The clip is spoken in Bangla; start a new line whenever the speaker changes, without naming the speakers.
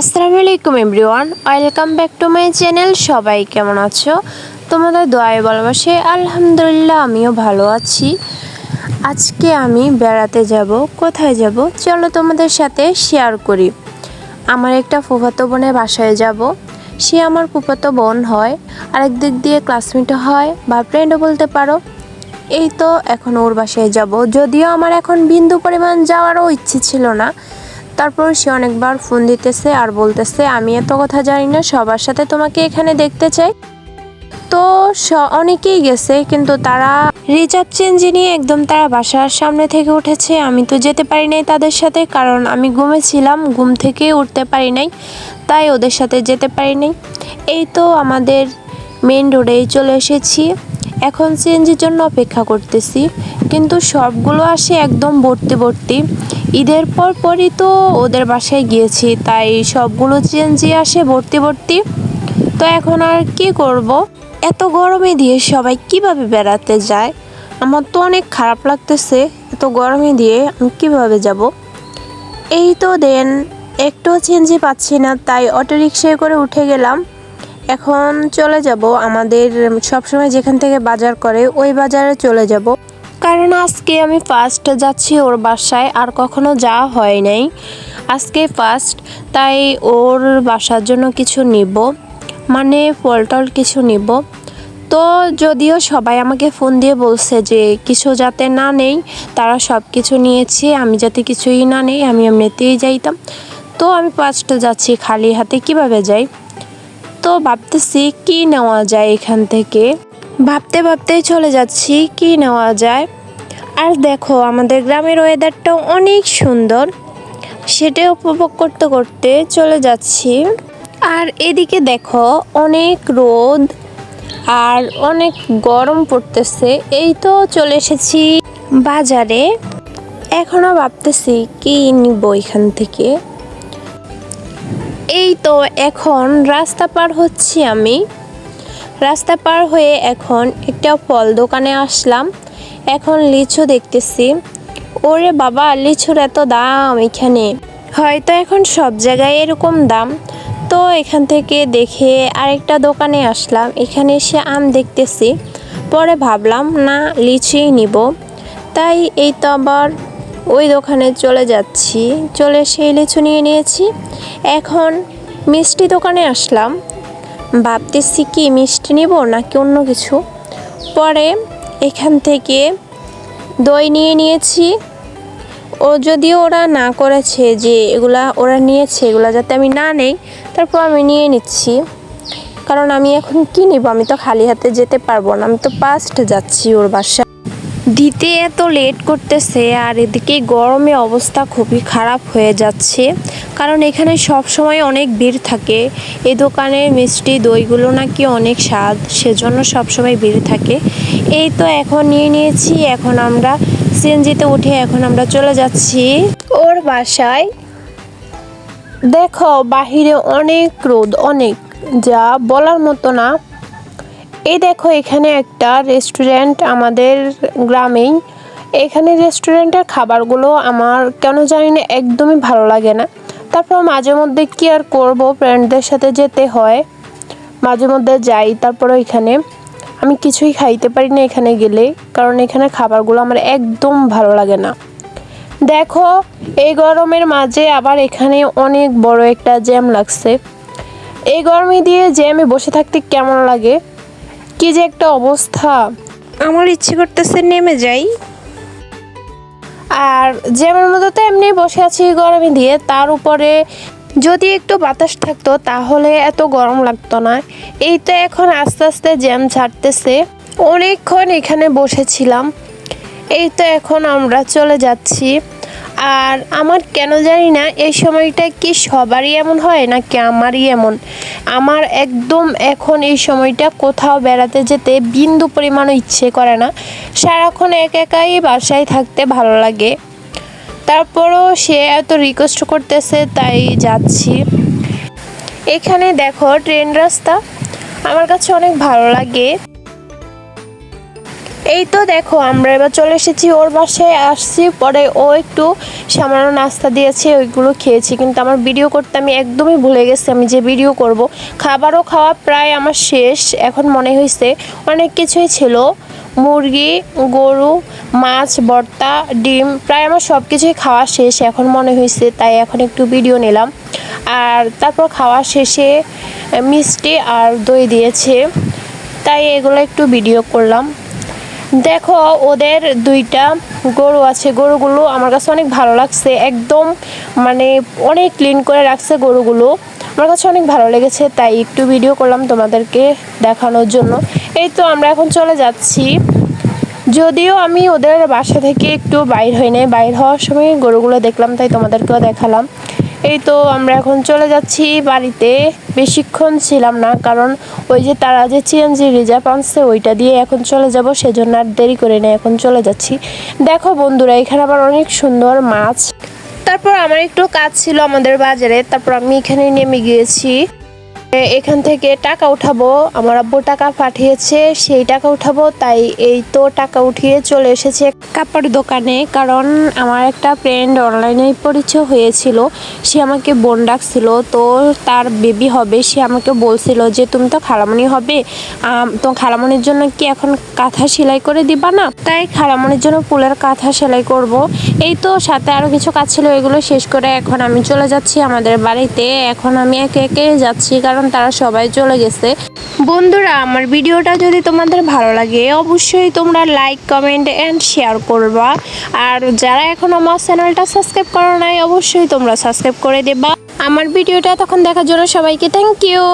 আসসালামু আলাইকুম everyone, welcome back to my channel, সবাই কেমন আছো? তোমাদের দোয়ায় ভালোবাসে আলহামদুলিল্লাহ আমিও ভালো আছি। আজকে আমি বেড়াতে যাব, কোথায় যাব? চলো তোমাদের সাথে শেয়ার করি। আমার একটা ফুফাতো বোনের বাসায় যাব। সে আমার ফুফাতো বোন হয়, আরেক দিক দিয়ে ক্লাসমেটও হয় বা ফ্রেন্ডও বলতে পারো। এই তো এখন ওর বাসায় যাব। যদিও আমার এখন বিন্দু পরিমাণ যাওয়ারও ইচ্ছে ছিল না তারপর সে অনেকবার ফোন দিতেছে আর বলতেছে, আমি এত কথা জানি না, সবার সাথে তোমাকে এখানে দেখতে চাই। তো অনেকেই গেছে, কিন্তু তারা রিচার্জ চেঞ্জ নিয়ে একদম তারা বাসার সামনে থেকে উঠেছে। আমি তো যেতে পারি নাই তাদের সাথে, কারণ আমি ঘুমেছিলাম ঘুম থেকে উঠতে পারি নাই, তাই ওদের সাথে যেতে পারি নাই। এই তো আমাদের মেন রোডেই চলে এসেছি। এখন সিএনজির জন্য অপেক্ষা করতেছি, কিন্তু সবগুলো আসে একদম ভর্তি ভর্তি। ঈদের পর পরই তো ওদের বাসায় গিয়েছি, তাই সবগুলো সিএনজি আসে ভর্তি ভর্তি। তো এখন আর কি করব? এত গরমে দিয়ে সবাই কীভাবে বেড়াতে যায়? আমার তো অনেক খারাপ লাগতেছে, এত গরমে দিয়ে আমি কীভাবে যাব? এই তো দেন একটু চেঞ্জে পাচ্ছি না, তাই অটো রিক্সায় করে উঠে গেলাম। এখন চলে যাব আমাদের সবসময় যেখান থেকে বাজার করে, ওই বাজারে চলে যাব। কারণ আজকে আমি ফার্স্ট যাচ্ছি ওর বাসায়, আর কখনো যাওয়া হয় নাই। আজকে ফার্স্ট তাই ওর বাসার জন্য কিছু নিব। মানে ফল টল কিছু নিব। তো যদিও সবাই আমাকে ফোন দিয়ে বলছে যে কিছু যাতে না নেই, তারা সব কিছু নিয়েছে, আমি যাতে কিছুই না নেই, আমি এমনিতেই যাইতাম। তো আমি ফার্স্ট যাচ্ছি খালি হাতে, কীভাবে যাই? তো ভাবতেছি কি নেওয়া যায় এখান থেকে? ভাবতে ভাবতেই চলে যাচ্ছি, কি নেওয়া যায়? আর দেখো, আমাদের গ্রামের ওয়েদারটাও অনেক সুন্দর। সেটা উপভোগ করতে করতে চলে যাচ্ছি। আর এদিকে দেখো, অনেক রোদ আর অনেক গরম পড়তেছে। এই তো চলে এসেছি বাজারে। এখনও ভাবতেছি কি নিব এখান থেকে। এই তো এখন রাস্তা পার হচ্ছি আমি। রাস্তা পার হয়ে এখন একটা ফল দোকানে আসলাম। এখন লিচু দেখতেছি। ওরে বাবা, লিচুর এত দাম এখানে। হয়তো এখন সব জায়গায় এরকম দাম। তো এখান থেকে দেখে আরেকটা দোকানে আসলাম। এখানে এসে আম দেখতেছি। পরে ভাবলাম, না, লিচুই নিব। তাই এই তো আবার ওই দোকানে চলে যাচ্ছি। চলে সেই লিচু নিয়ে নিয়েছি। এখন মিষ্টি দোকানে আসলাম। ভাবতেছি কি, মিষ্টি নিব নাকি অন্য কিছু? পরে এখান থেকে দই নিয়ে নিয়েছি। ও যদিও ওরা না করেছে যে এগুলা ওরা নিয়েছে, এগুলা যাতে আমি না নেই, তারপর আমি নিয়ে নিচ্ছি। কারণ আমি এখন কি নিব? আমি তো খালি হাতে যেতে পারব না। আমি তো ফার্স্ট যাচ্ছি ওর বাসা দিতে এত লেট করতেছে আর এদিকে গরমে অবস্থা খুবই খারাপ হয়ে যাচ্ছে। কারণ এখানে সব সময় অনেক ভিড় থাকে। এই দোকানের মিষ্টি, দইগুলো নাকি অনেক স্বাদ, সেজন্য সব সময় ভিড় থাকে। এই তো এখন নিয়ে নিয়েছি, এখন আমরা সিএনজিতে উঠে এখন আমরা চলে যাচ্ছি। ওর বাসায়। দেখো, বাহিরে অনেক রোদ, অনেক। যা বলার মতো না। এই দেখো, এখানে একটা রেস্টুরেন্ট আমাদের গ্রামেই। এখানে রেস্টুরেন্টের খাবারগুলো আমার কেন জানি না একদমই ভালো লাগে না। তারপর মাঝে মধ্যে কি আর করব ফ্রেন্ডদের সাথে যেতে হয়। মাঝে মধ্যে যাই, তারপর এখানে আমি কিছুই খাইতে পারি না এখানে গেলে, কারণ এখানে খাবারগুলো আমার একদম ভালো লাগে না। দেখো, এই গরমের মাঝে আবার এখানে অনেক বড় একটা জ্যাম লাগছে। এই গরমে দিয়ে জ্যামে বসে থাকতে কেমন লাগে? কি যে একটা অবস্থা। আমার ইচ্ছে করতেছে নেমে যাই। আর জ্যামের মতো তো এমনি বসে আছি গরমে দিয়ে। তার উপরে যদি একটু বাতাস থাকতো তাহলে এত গরম লাগতো না। এই তো এখন আস্তে আস্তে জ্যাম ছাড়তেছে। অনেকক্ষণ এখানে বসেছিলাম। এই তো এখন আমরা চলে যাচ্ছি। আর আমার কেন জানি না, এই সময়টা কি সবারই এমন হয় নাকি আমারই এমন? আমার একদম এখন এই সময়টা কোথাও বেড়াতে যেতে বিন্দু পরিমাণও ইচ্ছে করে না। সারাক্ষণ এক একাই বাসায় থাকতে ভালো লাগে। তারপরও সে এত রিকোয়েস্ট করতেছে, তাই যাচ্ছি। এখানে দেখো ট্রেন রাস্তা। আমার কাছে অনেক ভালো লাগে। এই তো দেখো, আমরা এবার চলে এসেছি ওর বাসায়, আসছি। পরে ও একটু সামান্য নাস্তা দিয়েছে, ওইগুলো খেয়েছি। কিন্তু আমার ভিডিও করতে আমি একদমই ভুলে গেছি, আমি যে ভিডিও করব। খাবারও খাওয়া প্রায় আমার শেষ। এখন মনে হয়েছে অনেক কিছুই ছিল। মুরগি, গরু, মাছ, ভর্তা, ডিম, প্রায় আমার সব কিছুই খাওয়া শেষ। এখন মনে হয়েছে, তাই এখন একটু ভিডিও নিলাম। আর তারপর খাওয়া শেষে মিষ্টি আর দই দিয়েছে। তাই এগুলো একটু ভিডিও করলাম। দেখো, ওদের দুইটা গরু আছে। গরুগুলো আমার কাছে অনেক ভালো লাগছে। একদম মানে অনেক ক্লিন করে রাখছে গরুগুলো। আমার কাছে অনেক ভালো লেগেছে, তাই একটু ভিডিও করলাম তোমাদেরকে দেখানোর জন্য। এই তো আমরা এখন চলে যাচ্ছি। যদিও আমি ওদের বাসা থেকে একটু বাইর হই নাই। বাইর হওয়ার সময় গরুগুলো দেখলাম, তাই তোমাদেরকেও দেখালাম। এই তো আমরা এখন চলে যাচ্ছি বাড়িতে। বেশিক্ষণ ছিলাম না, কারণ ওই যে তারা যে চিএনজি রিজার্ভ আনছে, ওইটা দিয়ে এখন চলে যাব, সেজন্য আর দেরি করে না এখন চলে যাচ্ছি। দেখো বন্ধুরা, এখানে আবার অনেক সুন্দর মাছ। তারপর আমার একটু কাজ ছিল আমাদের বাজারে, তারপর আমি এখানে নেমে গিয়েছি। এখান থেকে টাকা উঠাবো। আমার আব্বু টাকা পাঠিয়েছে, সেই টাকা উঠাবো, তাই এই তো টাকা উঠিয়ে চলে এসেছে। কাপড় দোকানে, কারণ আমার একটা ফ্রেন্ড অনলাইনে পরিচয় হয়েছিল। সে আমাকে বোন ডাকছিল, তো তার বেবি হবে। সে আমাকে বলছিল যে, তুমি তো খালামণি হবে। তো খালামণির জন্য কি এখন কাঁথা সেলাই করে দিবা না? তাই খালামণির জন্য ফুলের কাঁথা সেলাই করব। এই তো সাথে আরও কিছু কাজ ছিল, এগুলো শেষ করে এখন আমি চলে যাচ্ছি আমাদের বাড়িতে। এখন আমি একে একে যাচ্ছি কারণ তারা সবাই চলে গেছে। বন্ধুরা, আমার ভিডিওটা যদি তোমাদের ভালো লাগে, অবশ্যই তোমরা লাইক কমেন্ট অ্যান্ড শেয়ার করবা। আর যারা এখন আমার চ্যানেলটা সাবস্ক্রাইব করো নাই, অবশ্যই তোমরা সাবস্ক্রাইব করে দেবা। আমার ভিডিওটা তখন দেখার জন্য সবাইকে থ্যাংক ইউ